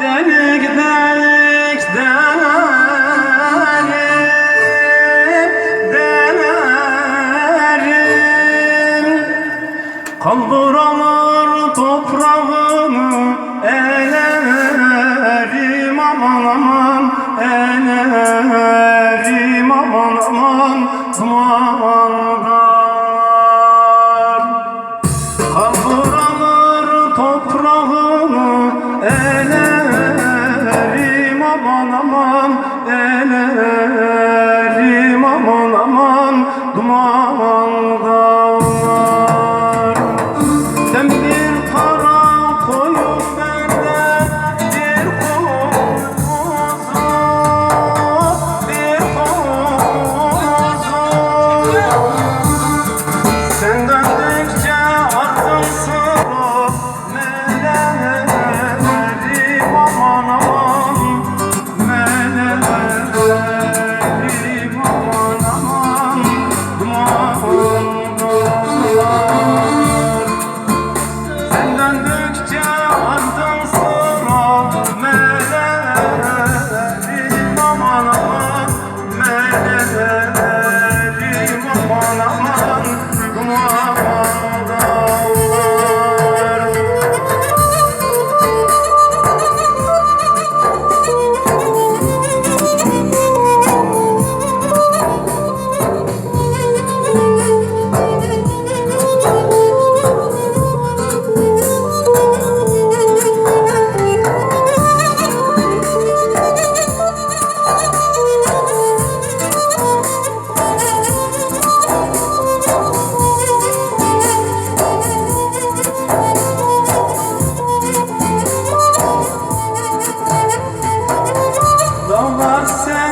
delik delik delerim Delerim Kaldıramır toprağımı Elerim aman aman Elerim aman aman. Aman Selam ele.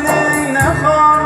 علينا خالق